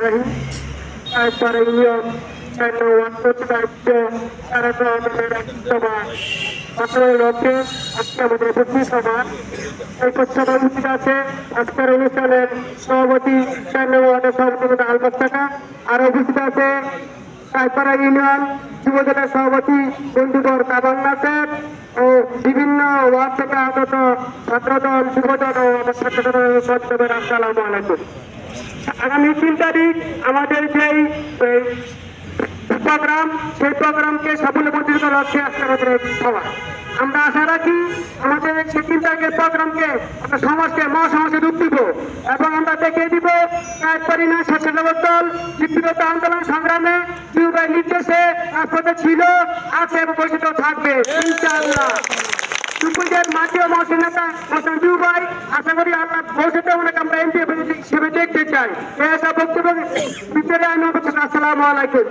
রহিম তারপরে সভা সভা সভাপতি চার নং ওয়ার্ডের আছে ইউনিয়ন যুবদলের সভাপতি বন্ধুবর কাবাল নাসের ও বিভিন্ন ওয়ার্ড থেকে আগত ছাত্রদল, যুবদল ও আমার ছাত্রদল সত্যবের আসসালামু আলাইকুম আগামী তিন তারিখ আমাদের এই, প্রোগ্রাম সেই প্রোগ্রামকে সাফল্যমণ্ডিত লক্ষ্যে আজকে আমাদের সভা। আমরা আশা রাখি আমাদের সেই তিন তারিখের প্রোগ্রামকে আমরা সমাজকে মহাসমাজে রূপ দিব এবং আমরা দেখিয়ে দিব এক পরিমাণ স্বেচ্ছাসেবক দল বিপ্লবী আন্দোলন সংগ্রামে যুবের নির্দেশে রাজপথে ছিল আছে এবং পরিচিত থাকবে ইনশাআল্লাহ। দুপুরের মাঝে মহাসেন নেতা মহাসেন ভাই আশা করি আল্লাহ ভবিষ্যতে ওনাকে আমরা এমপি দেখতে চাই। সব বক্তব্য ভিতরে আমি আসসালামু আলাইকুম।